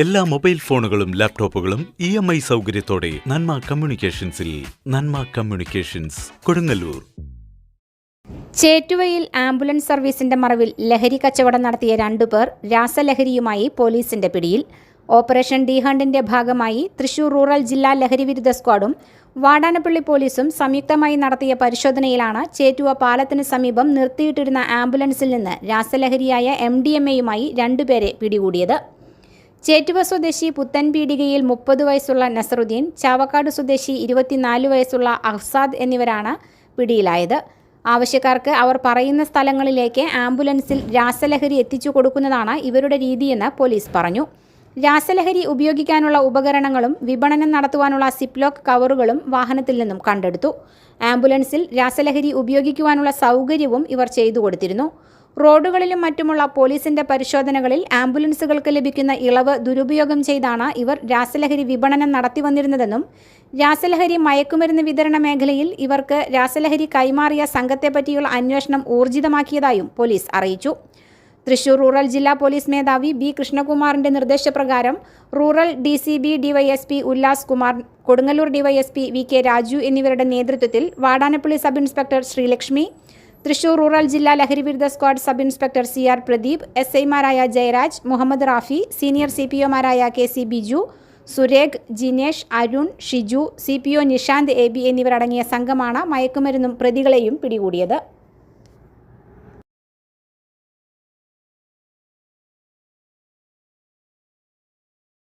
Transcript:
എല്ലാ മൊബൈൽ ഫോണുകളും ലാപ്ടോപ്പുകളും ഇ എം ഐ സൗകര്യത്തോടെ നന്മ കമ്മ്യൂണിക്കേഷൻസിൽ നന്മ കമ്മ്യൂണിക്കേഷൻസ് കൊടുങ്ങല്ലൂർ. ചേറ്റുവയിൽ ആംബുലൻസ് സർവീസിന്റെ മറവിൽ ലഹരി കച്ചവടം നടത്തിയ രണ്ടുപേർ രാസലഹരിയുമായി പോലീസിന്റെ പിടിയിൽ. ഓപ്പറേഷൻ ഡിഹണ്ടിന്റെ ഭാഗമായി തൃശൂർ റൂറൽ ജില്ലാ ലഹരി വിരുദ്ധ സ്ക്വാഡും വാടാനപ്പള്ളി പോലീസും സംയുക്തമായി നടത്തിയ പരിശോധനയിലാണ് ചേറ്റുവ പാലത്തിന് സമീപം നിർത്തിയിട്ടിരുന്ന ആംബുലൻസിൽ നിന്ന് രാസലഹരിയായ എം ഡി എം എയുമായി രണ്ടുപേരെ പിടികൂടിയത്. ചേറ്റുവ സ്വദേശി പുത്തൻ പീടികയിൽ മുപ്പത് വയസ്സുള്ള നസറുദ്ദീൻ ചാവക്കാട് സ്വദേശി ഇരുപത്തിനാല് വയസ്സുള്ള അഹ്സാദ് എന്നിവരാണ് പിടിയിലായത്. ആവശ്യക്കാർക്ക് അവർ പറയുന്ന സ്ഥലങ്ങളിലേക്ക് ആംബുലൻസിൽ രാസലഹരി എത്തിച്ചു കൊടുക്കുന്നതാണ് ഇവരുടെ രീതിയെന്ന് പോലീസ് പറഞ്ഞു. രാസലഹരി ഉപയോഗിക്കാനുള്ള ഉപകരണങ്ങളും വിപണനം നടത്തുവാനുള്ള സിപ്ലോക്ക് കവറുകളും വാഹനത്തിൽ നിന്നും കണ്ടെടുത്തു. ആംബുലൻസിൽ രാസലഹരി ഉപയോഗിക്കുവാനുള്ള സൗകര്യവും ഇവർ ചെയ്തു കൊടുത്തിരുന്നു. റോഡുകളിലും മറ്റുമുള്ള പോലീസിന്റെ പരിശോധനകളിൽ ആംബുലൻസുകൾക്ക് ലഭിക്കുന്ന ഇളവ് ദുരുപയോഗം ചെയ്താണ് ഇവർ രാസലഹരി വിപണനം നടത്തിവന്നിരുന്നതെന്നും രാസലഹരി മയക്കുമരുന്ന് വിതരണ മേഖലയിൽ ഇവർക്ക് രാസലഹരി കൈമാറിയ സംഘത്തെപ്പറ്റിയുള്ള അന്വേഷണം ഊർജിതമാക്കിയതായും പോലീസ് അറിയിച്ചു. തൃശൂർ റൂറൽ ജില്ലാ പോലീസ് മേധാവി ബി കൃഷ്ണകുമാറിന്റെ നിർദ്ദേശപ്രകാരം rural D C B DYSP Ullas Kumar Kodungallur DYSP V K Raju എന്നിവരുടെ നേതൃത്വത്തിൽ Vadanappally sub inspector Sreelakshmi Thrissur rural ജില്ലാ ലഹരി വിരുദ്ധ squad sub inspector C R Pradeep S ഐമാരായ Jayaraj Muhammad Rafi senior C P ഒമാരായ K C Biju Surekh Jinesh Arun Shiju C P O Nishanth A B എന്നിവരടങ്ങിയ സംഘമാണ് മയക്കുമരുന്നും പ്രതികളെയും പിടികൂടിയത്.